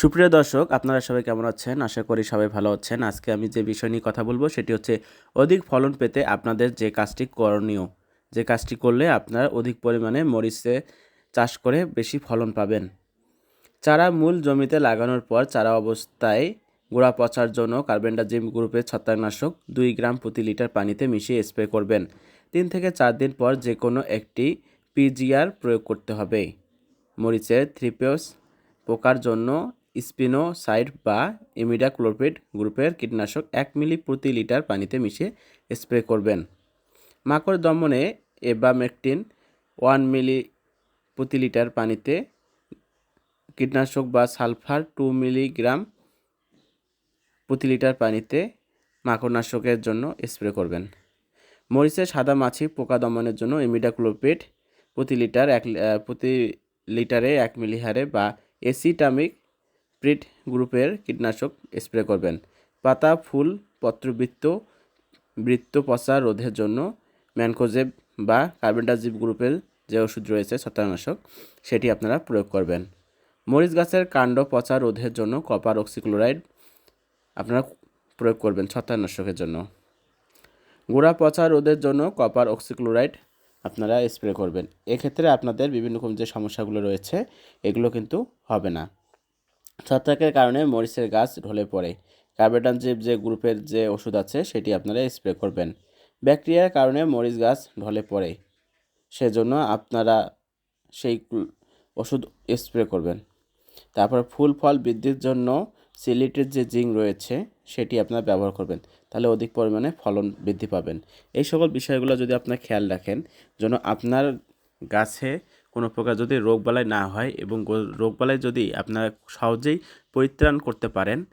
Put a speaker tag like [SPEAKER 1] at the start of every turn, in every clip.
[SPEAKER 1] সুপ্রিয় দর্শক, আপনারা সবাই কেমন আছেন? আশা করি সবাই ভালো আছেন। আজকে আমি যে বিষয় নিয়ে কথা বলব, সেটি হচ্ছে অধিক ফলন পেতে আপনাদের যে কাজটি করণীয়, যে কাজটি করলে আপনারা অধিক পরিমাণে মরিচে চাষ করে বেশি ফলন পাবেন। চারা মূল জমিতে লাগানোর পর চারা অবস্থায় গোড়া পচার জন্য কার্বেন্ডাজিম গ্রুপের ছত্রাকনাশক দুই গ্রাম প্রতি লিটার পানিতে মিশিয়ে স্প্রে করবেন। তিন থেকে চার দিন পর যে কোনো একটি পিজিআর প্রয়োগ করতে হবে। মরিচের থ্রিপিওস পোকার জন্য স্পিনোসাইড বা ইমিডাক্লোপিড গ্রুপের কীটনাশক এক মিলি প্রতি লিটার পানিতে মিশিয়ে স্প্রে করবেন। মাকড় দমনে এবামেকটিন ওয়ান মিলি প্রতি লিটার পানিতে কীটনাশক বা সালফার টু মিলিগ্রাম প্রতি লিটার পানিতে মাকড়নাশকের জন্য স্প্রে করবেন। মরিচের সাদা মাছি পোকা দমনের জন্য ইমিডাক্লোপিড প্রতি লিটার এক প্রতি লিটারে এক মিলি হারে বা এসিটামিক প্রিট গ্রুপের কীটনাশক স্প্রে করবেন। পাতা, ফুল, পত্রবৃত্ত, বৃত্ত পচা রোধের জন্য ম্যানকোজেব বা কার্বেন্ডাজিব গ্রুপের যে ওষুধ রয়েছে, ছত্রাকনাশক, সেটি আপনারা প্রয়োগ করবেন। মরিচ গাছের কাণ্ড পচা রোধের জন্য কপার অক্সিক্লোরাইড আপনারা প্রয়োগ করবেন ছত্রাকনাশকের জন্য। গোড়া পচা রোধের জন্য কপার অক্সিক্লোরাইড আপনারা স্প্রে করবেন। এক্ষেত্রে আপনাদের বিভিন্ন রকম যে সমস্যাগুলো রয়েছে, এগুলো কিন্তু হবে না। ছত্রাকের কারণে মরিচের গাছ ঢলে পড়ে। কার্বেটানজিভ যে গ্রুপের যে ওষুধ আছে, সেটি আপনারা স্প্রে করবেন। ব্যাকটেরিয়ার কারণে মরিচ গাছ ঢলে পড়ে। সেজন্য আপনারা সেই ওষুধ স্প্রে করবেন। তারপর ফুল ফল বৃদ্ধির জন্য সিলিটের যে জিঙ্ক রয়েছে, সেটি আপনারা ব্যবহার করবেন। তাহলে অধিক পরিমাণে ফলন বৃদ্ধি পাবেন। এই সকল বিষয়গুলো যদি আপনার খেয়াল রাখেন, যেন আপনার গাছে কোনো প্রকার যদি রোগবালাই না হয় এবং রোগবালাই যদি আপনারা সহজেই পরিত্রাণ করতে পারেন,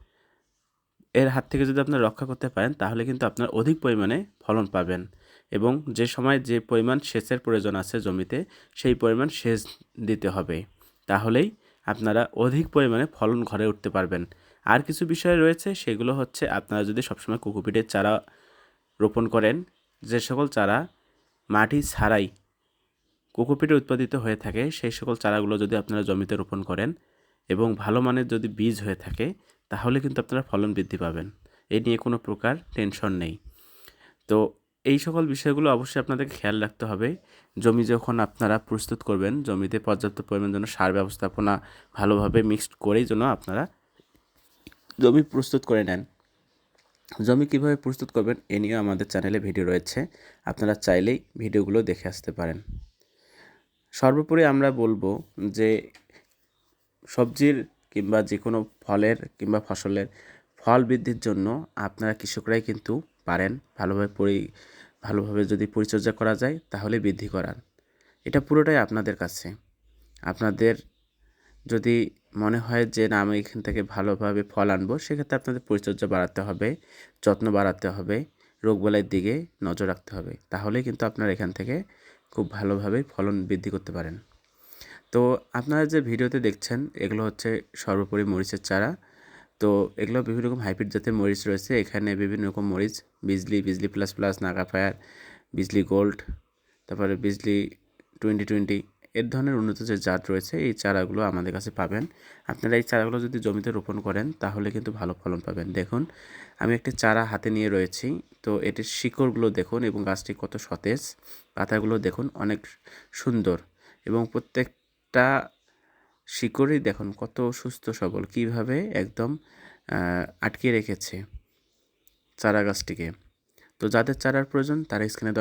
[SPEAKER 1] এর হাত থেকে যদি আপনারা রক্ষা করতে পারেন, তাহলে কিন্তু আপনার অধিক পরিমাণে ফলন পাবেন। এবং যে সময় যে পরিমাণ সেচের প্রয়োজন আছে জমিতে, সেই পরিমাণ সেচ দিতে হবে। তাহলেই আপনারা অধিক পরিমাণে ফলন ঘরে উঠতে পারবেন। আর কিছু বিষয় রয়েছে, সেগুলো হচ্ছে আপনারা যদি সবসময় কোকোপিটের চারা রোপণ করেন, যে সকল চারা মাটি ছাড়াই কোকোপিটে উৎপাদিত হয়ে থাকে, সেই সকল চারাগুলো যদি আপনারা জমিতে রোপণ করেন এবং ভালো মানের যদি বীজ হয়ে থাকে, তাহলে কিন্তু আপনারা ফলন বৃদ্ধি পাবেন। এই নিয়ে কোনো প্রকার টেনশন নেই। তো এই সকল বিষয়গুলো অবশ্যই আপনাদেরকে খেয়াল রাখতে হবে। জমি যখন আপনারা প্রস্তুত করবেন, জমিতে পর্যাপ্ত পরিমাণ যেন সার ব্যবস্থাপনা ভালোভাবে মিক্সড করেই যেন আপনারা জমি প্রস্তুত করে নেন। জমি কীভাবে প্রস্তুত করবেন, এ নিয়েও আমাদের চ্যানেলে ভিডিও রয়েছে। আপনারা চাইলেই ভিডিওগুলো দেখে আসতে পারেন। সর্বোপরি আমরা বলব যে সবজির কিংবা যে কোনো ফলের কিংবা ফসলের ফল বৃদ্ধির জন্য আপনারা কৃষকরাই কিন্তু পারেন ভালোভাবে পরি, ভালোভাবে যদি পরিচর্যা করা যায় তাহলে বৃদ্ধি করার। এটা পুরোটাই আপনাদের কাছে। আপনাদের যদি মনে হয় যে না, আমি এখান থেকে ভালোভাবে ফল আনব, সেক্ষেত্রে আপনাদের পরিচর্যা বাড়াতে হবে, যত্ন বাড়াতে হবে, রোগবালাইয়ের দিকে নজর রাখতে হবে। তাহলেই কিন্তু আপনারা এখান থেকে খুব ভালোভাবে ফলন বৃদ্ধি করতে পারেন। তো আপনারা যে ভিডিওতে দেখছেন, এগুলো হচ্ছে সর্বোপরি মরিচের চারা। তো এগুলো বিভিন্ন রকম হাইব্রিড জাতের মরিচ রয়েছে। এখানে বিভিন্ন রকম মরিচ, Bijli Bijli plus plus Naga fire Bijli gold তারপরে বিজলি টোয়েন্টি টোয়েন্টি এর ধরনের উন্নত যে জাত রয়েছে, এই চারাগুলো আমাদের কাছে পাবেন। আপনারা এই চারাগুলো যদি জমিতে রোপণ করেন, তাহলে কিন্তু ভালো ফলন পাবেন। দেখুন, আমি একটি চারা হাতে নিয়ে রয়েছি। তো এটির শিকড়গুলো দেখুন এবং গাছটি কত সতেজ। পাতাগুলো দেখুন অনেক সুন্দর এবং প্রত্যেকটা শিকড়ই দেখুন কত সুস্থ সবল। কীভাবে? একদম আটকে রেখেছে চারা গাছটিকে। তো যাদের চারার প্রয়োজন, তারা স্ক্রিনে